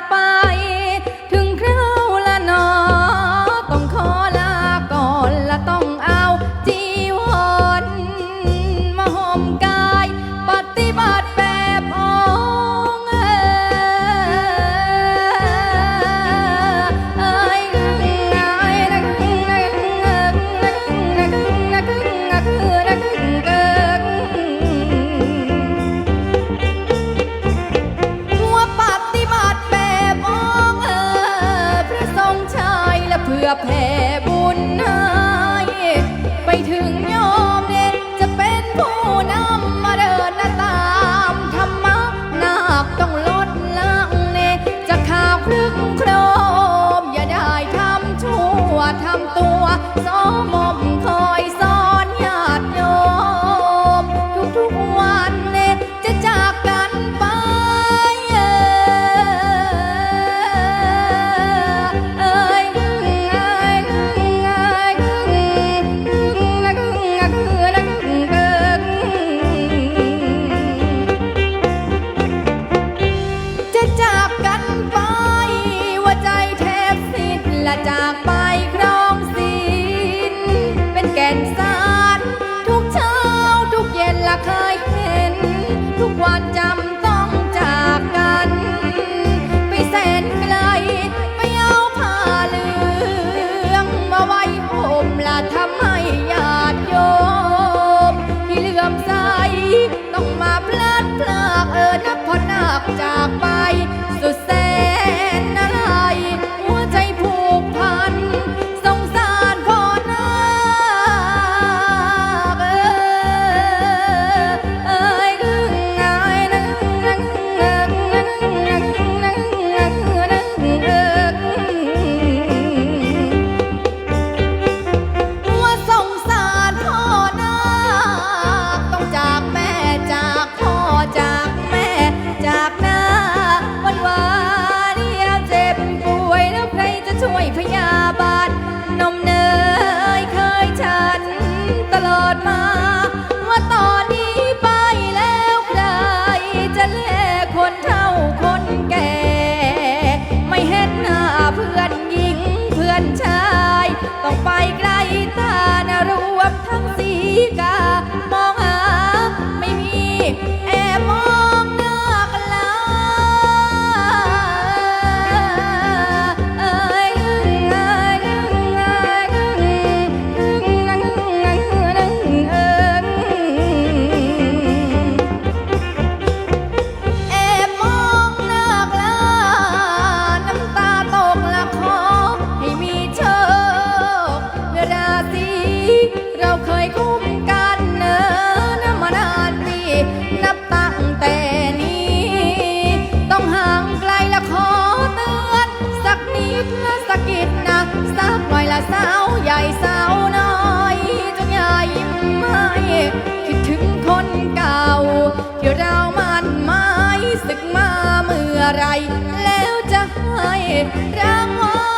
爸 เราเคยคุ้มกันเนินมานานปีนับตั้งแต่นี้ ต้องห่างไกลและขอเตือน สักนิดละสกิดนะ สักหน่อยละสาวใหญ่สาวน้อยจงอยิบมไม่คิดถึงคนเก่า ที่เรามันไม้สึกมาเมื่อไร แล้วจะให้รางวัล